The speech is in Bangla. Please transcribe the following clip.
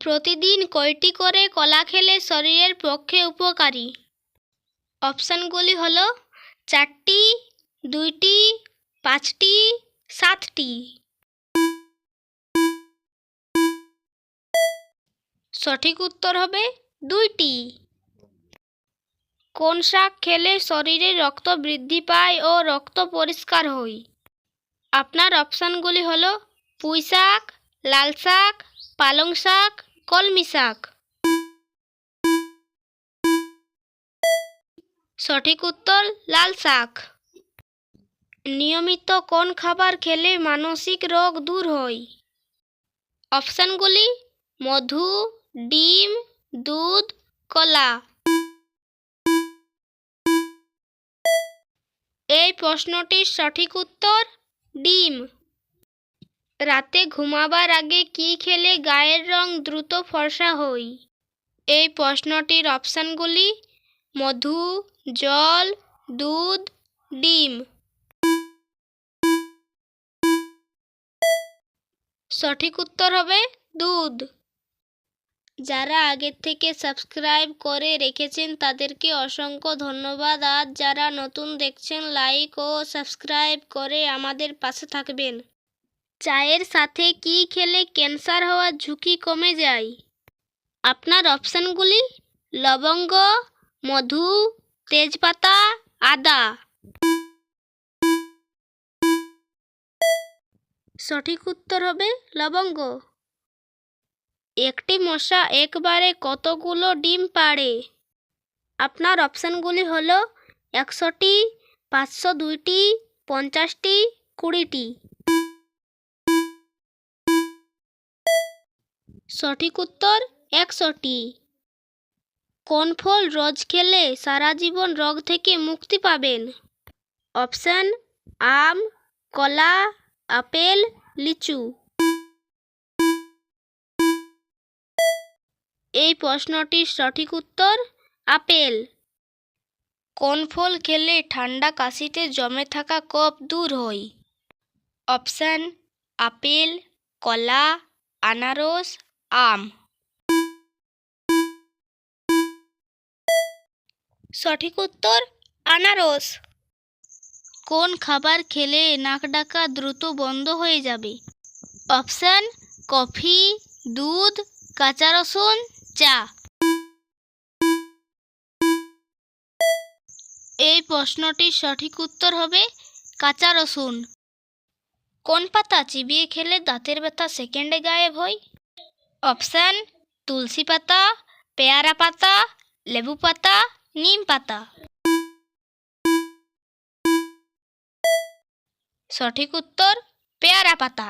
প্রতিদিন কয়টি করে কলা খেলে শরীরের পক্ষে উপকারী? অপশানগুলি হল, চারটি, দুইটি, পাঁচটি, সাতটি। সঠিক উত্তর হবে দুইটি। কোন শাক খেলে শরীরে রক্ত বৃদ্ধি পায় ও রক্ত পরিষ্কার হয়? আপনার অপশানগুলি হল, পুঁই শাক, লাল শাক, পালং শাক কলমি শাক। সঠিক উত্তর, লাল শাক। নিয়মিত কোন খাবার খেলে মানসিক রোগ দূর হয়? অপশানগুলি, মধু, ডিম, দুধ, কলা। এই প্রশ্নটির সঠিক উত্তর, ডিম। রাতে ঘুমাবার আগে কি খেলে গায়ের রং দ্রুত ফর্সা হই? এই প্রশ্নটির অপশানগুলি মধু, জল, দুধ, ডিম। সঠিক উত্তর হবে দুধ। যারা আগের থেকে সাবস্ক্রাইব করে রেখেছেন তাদেরকে অসংখ্য ধন্যবাদ। আর যারা নতুন দেখছেন, লাইক ও সাবস্ক্রাইব করে আমাদের পাশে থাকবেন। চায়ের সাথে কি খেলে ক্যান্সার হওয়ার ঝুঁকি কমে যায়? আপনার অপশানগুলি লবঙ্গ, মধু, তেজপাতা, আদা। সঠিক উত্তর হবে লবঙ্গ। একটি মশা একবারে কতগুলো ডিম পাড়ে? আপনার অপশানগুলি হলো একশোটি, পাঁচশো দুইটি, পঞ্চাশটি, কুড়িটি। সঠিক উত্তর একশোটি। কোন ফল রোজ খেলে সারা জীবন রোগ থেকে মুক্তি পাবেন? অপশান, আম, কলা, আপেল, লিচু। এই প্রশ্নটির সঠিক উত্তর আপেল। কোন ফল খেলে ঠান্ডা কাশিতে জমে থাকা কফ দূর হয়? অপশান, আপেল, কলা, আনারস আম। সঠিক উত্তর, আনারস। কোন খাবার খেলে নাক ডাকা দ্রুত বন্ধ হয়ে যাবে? অপশান, কফি, দুধ, কাঁচা রসুন, চা। এই প্রশ্নটির সঠিক উত্তর হবে কাঁচা রসুন। কোন পাতা চিবিয়ে খেলে দাঁতের ব্যথা সেকেন্ডে গায়েব হয়? অপশান তুলসী পাতা পেয়ারা পাতা লেবু পাতা নিম পাতা। সঠিক উত্তর পেয়ারা পাতা।